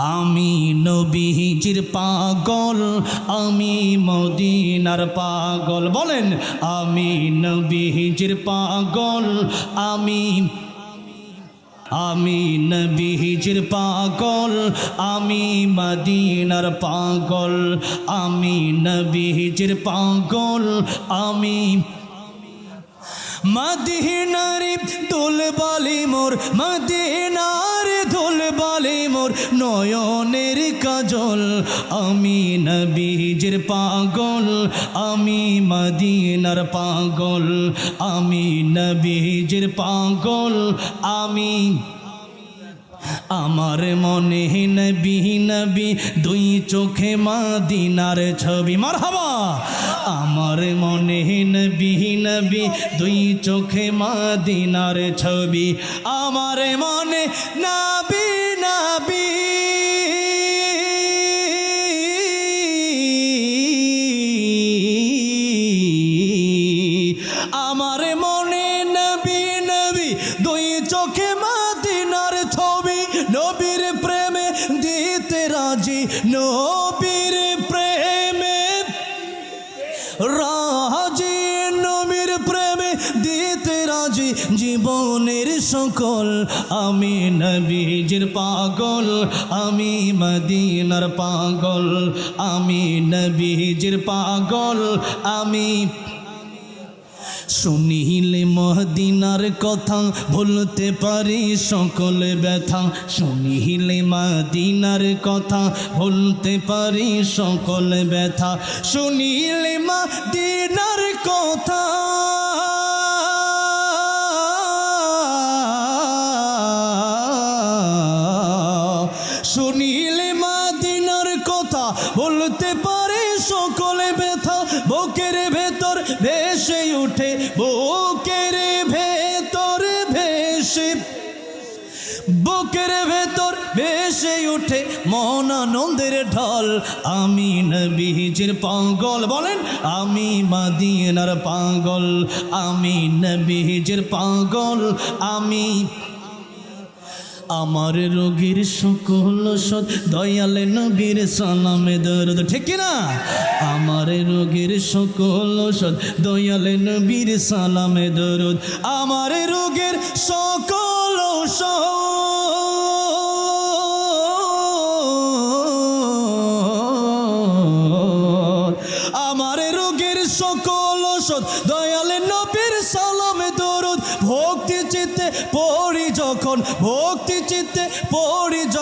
আমি নবীজির পাগল, আমি মদিনার পাগল। বলেন, আমি নবীজির পাগল, আমি আমি নবীজির পাগল, আমি মদিনার পাগল, আমি নবীজির পাগল, আমি মদিনারে দোল বালি মোর মোর নয়নের কাজল, আমি নবীজির পাগল, আমি মদিনার পাগল, আমি নবীজির পাগল, আমি আমার মনে নবী নবী, দুই চোখে মাদিনার ছবি। মার আমার মনে নবী নবী দুই চোখে মাদিনার ছবি। আমার মনে নবী নবী। মনে নবী দুই চোখে ছবি। নবীর প্রেমে রাজি, নবীর প্রেমে। রাজি রাজি জীবনের সকল, আমি নবীজির পাগল, আমি মদিনার পাগল, আমি নবীজির পাগল, আমি শুনিলে মহদিনার কথা ভুলতে পারি সকল ব্যথা, শুনিলে মদিনার কথা ভুলতে পারি সকল ব্যথা, শুনিলে মদিনার কথা শুনিলে মাদিনার কথা বলতে পারে সকলে ব্যথা। বুকের ভেতর ভেসে উঠে, বুকের ভেতর ভেসে, বুকের ভেতর ভেসে উঠে মন আনন্দের ঢল। আমি নবীজির পাগল, বলেন, আমি মাদিনার পাগল, আমি নবীজির পাগল, আমি আমার রোগীর সকল সদ দয়ালে নবীর সালামে দরদ। ঠিক না আমার রোগীর সকল সদ দয়ালে নবীর সালামে দরদ। আমার রোগের সকল আমার রোগের সকল ওষুধ দয়ালে নবীর ভক্তি চিত্তে পড়ি যখন ভক্তি চিত্তে পড়ি